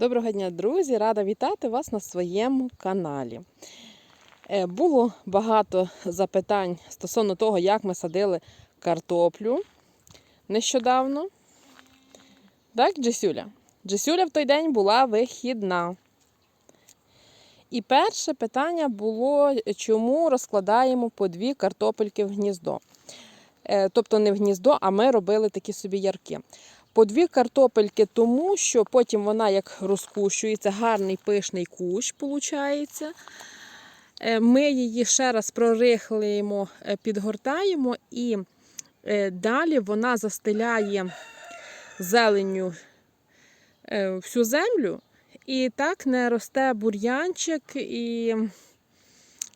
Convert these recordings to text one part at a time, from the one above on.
Доброго дня, друзі! Рада вітати вас на своєму каналі. Е, Було багато запитань стосовно того, як ми садили картоплю нещодавно. Так, Джесюля? Джесюля в той день була вихідна. І перше питання було, чому розкладаємо по дві картопельки в гніздо. Е, Тобто не в гніздо, а ми робили такі собі ярки. По дві картопельки, тому що потім вона як розкущується, гарний пишний кущ виходить. Ми її ще раз прорихлюємо, е, підгортаємо і е, далі вона застеляє зеленню е, всю землю. І так не росте бур'янчик, і,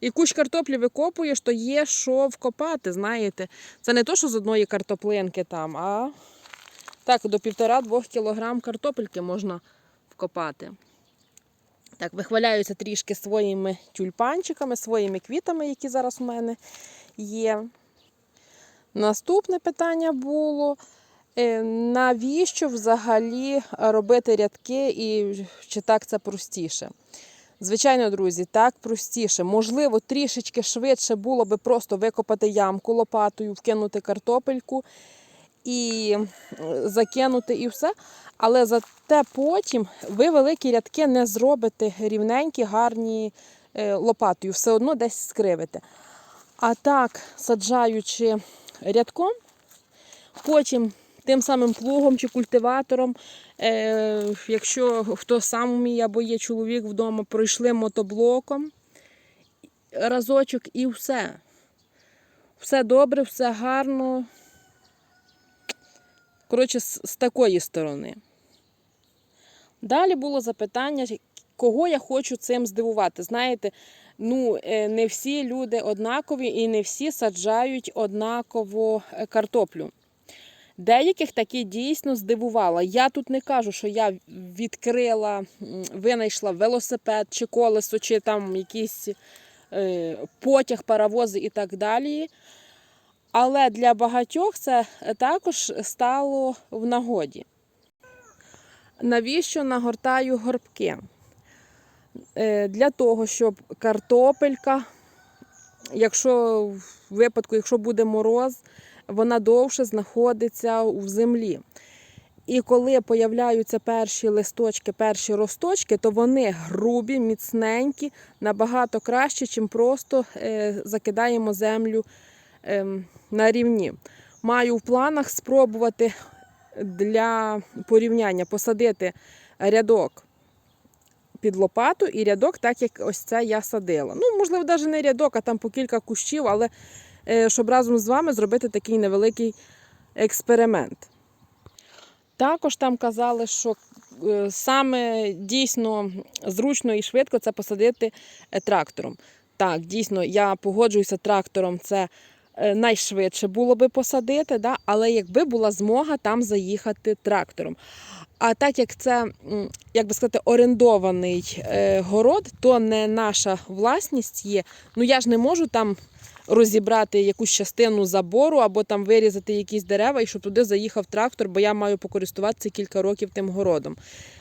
і кущ картоплі викопуєш, то є що вкопати, знаєте. Це не то, що з одної картоплинки там, а так, до 1,5-2 кг картопельки можна вкопати. Так, вихваляюся трішки своїми тюльпанчиками, своїми квітами, які зараз у мене є. Наступне питання було. е, Навіщо взагалі робити рядки і чи так це простіше? Звичайно, друзі, так простіше. Можливо, трішечки швидше було би просто викопати ямку лопатою, вкинути картопельку і закинути і все. Але зате потім ви великі рядки не зробите рівненькі, гарні е, лопатою, все одно десь скривите. А так, саджаючи рядком, потім тим самим плугом чи культиватором, е, якщо хто сам вміє або є чоловік вдома, пройшли мотоблоком разочок і все. Все добре, все гарно. Коротше, з, з такої сторони. Далі було запитання, кого я хочу цим здивувати. Знаєте, ну, е, не всі люди однакові і не всі саджають однаково е, картоплю. Деяких таки дійсно здивувала. Я тут не кажу, що я відкрила, винайшла велосипед чи колесо, чи там якийсь е, потяг, паровози і так далі. Але для багатьох це також стало в нагоді. Навіщо нагортаю горбки? Е, Для того, щоб картопелька, якщо в випадку, якщо буде мороз, вона довше знаходиться в землі. І коли появляються перші листочки, перші росточки, то вони грубі, міцненькі, набагато краще, ніж просто е, закидаємо землю ем, на рівні. Маю в планах спробувати для порівняння посадити рядок під лопату і рядок, так як ось це я садила. Ну, можливо, навіть не рядок, а там по кілька кущів, але е, щоб разом з вами зробити такий невеликий експеримент. Також там казали, що е, саме дійсно зручно і швидко це посадити е, трактором. Так, дійсно, я погоджуюся трактором, це найшвидше було би посадити, да? але якби була змога там заїхати трактором. А так як це, як би сказати, орендований е, город, то не наша власність є. Ну я ж не можу там розібрати якусь частину забору або там вирізати якісь дерева і щоб туди заїхав трактор, бо я маю покористуватися кілька років тим городом.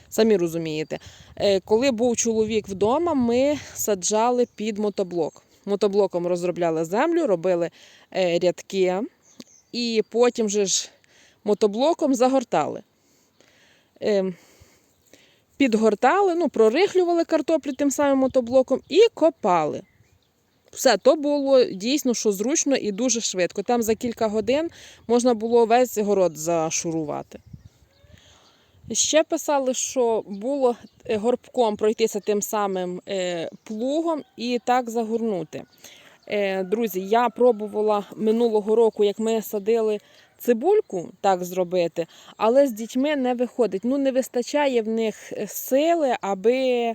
Самі розумієте. Е, Коли був чоловік вдома, ми саджали під мотоблок. Мотоблоком розробляли землю, робили е, рядки, і потім же ж мотоблоком загортали. Е, Підгортали, ну, прорихлювали картоплю тим самим мотоблоком і копали. Все, то було дійсно що зручно і дуже швидко. Там за кілька годин можна було весь город зашурувати. Ще писали, що було е, горбком пройтися тим самим е, плугом і так загорнути. Е, Друзі, я пробувала минулого року, як ми садили цибульку, так зробити, але з дітьми не виходить. Ну, не вистачає в них сили, аби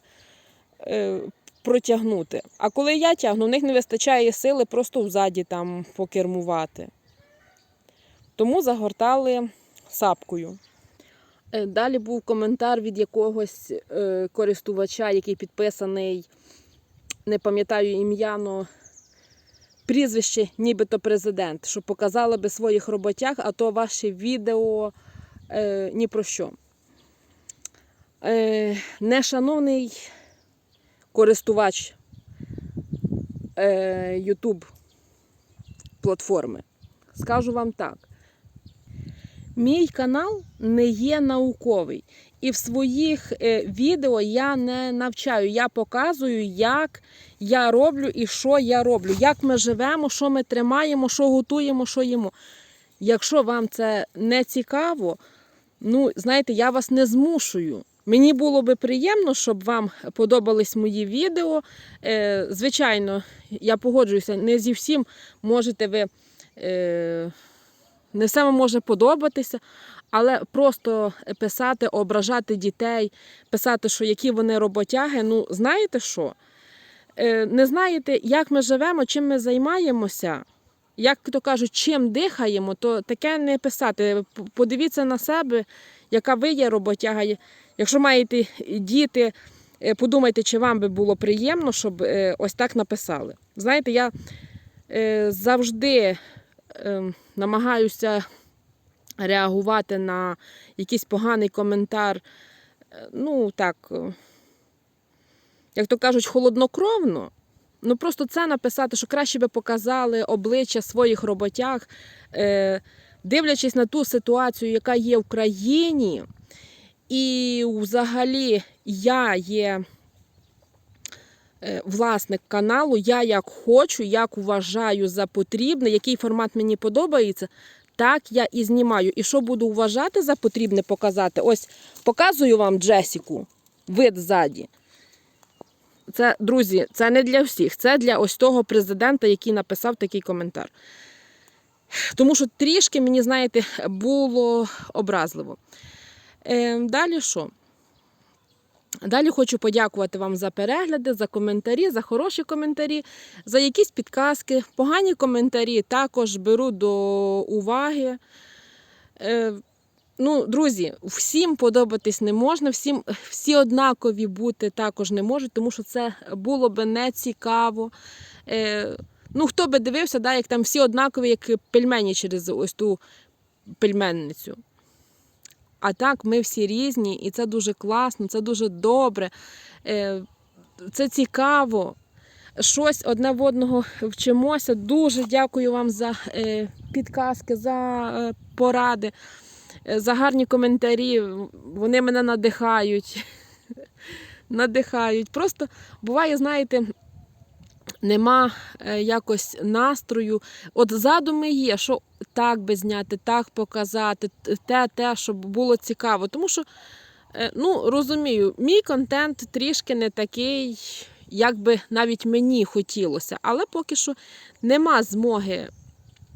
протягнути. А коли я тягну, в них не вистачає сили просто взаді там покермувати. Тому загортали сапкою. Е, Далі був коментар від якогось е, користувача, який підписаний, не пам'ятаю ім'я, но прізвище, нібито президент, що показали би своїх роботяг, а то ваші відео е, ні про що. е, нешановний користувач е, YouTube платформи. Скажу вам так. Мій канал не є науковий. І в своїх е, відео я не навчаю, я показую, як я роблю і що я роблю, як ми живемо, що ми тримаємо, що готуємо, що їмо. Якщо вам це не цікаво, ну, знаєте, я вас не змушую. Мені було би приємно, щоб вам подобались мої відео. Е, звичайно, я погоджуюся, не зі всім можете ви. Е, не все вам може подобатися, але просто писати, ображати дітей, писати, що які вони роботяги. Ну, знаєте що? Е, Не знаєте, як ми живемо, чим ми займаємося, як то кажуть, чим дихаємо, то таке не писати. Подивіться на себе, яка ви є роботяга. Якщо маєте діти, е, подумайте, чи вам би було приємно, щоб е, ось так написали. Знаєте, я е, завжди е, намагаюся реагувати на якийсь поганий коментар. е, Ну, так, е, як то кажуть, холоднокровно. Ну, просто це написати, що краще би показали обличчя своїх роботяг, е, дивлячись на ту ситуацію, яка є в країні. І взагалі я є власник каналу, я як хочу, як вважаю за потрібне, який формат мені подобається, так я і знімаю. І що буду вважати за потрібне показати? Ось показую вам Джесіку, вид ззаді. Це, друзі, це не для всіх, це для ось того президента, який написав такий коментар. Тому що трішки, мені, знаєте, було образливо. Е, далі що? Далі хочу подякувати вам за перегляди, за коментарі, за хороші коментарі, за якісь підказки. Погані коментарі також беру до уваги. Е, ну, друзі, всім подобатись не можна, всім, всі однакові бути також не можуть, тому що це було би не цікаво. Е, ну, хто би дивився, да, як там всі однакові, як пельмені через ось ту пельменницю. А так, ми всі різні, і це дуже класно, це дуже добре, е, це цікаво. Щось одне в одного вчимося. Дуже дякую вам за е, підказки, за е, поради, за гарні коментарі. Вони мене надихають. Надихають. Просто буває, знаєте, нема е, якось настрою. От задуми є, що так би зняти, так показати, те, те, щоб було цікаво. Тому що, е, ну, розумію, мій контент трішки не такий, як би навіть мені хотілося. Але поки що нема змоги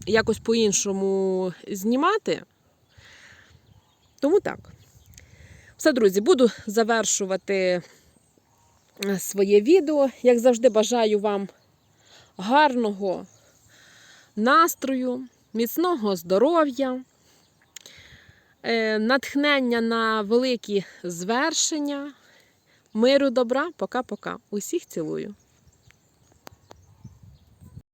якось по-іншому знімати. Тому так. Все, друзі, буду завершувати своє відео. Як завжди, бажаю вам гарного настрою, міцного здоров'я, е, натхнення на великі звершення, миру, добра. Пока-пока. Усіх цілую.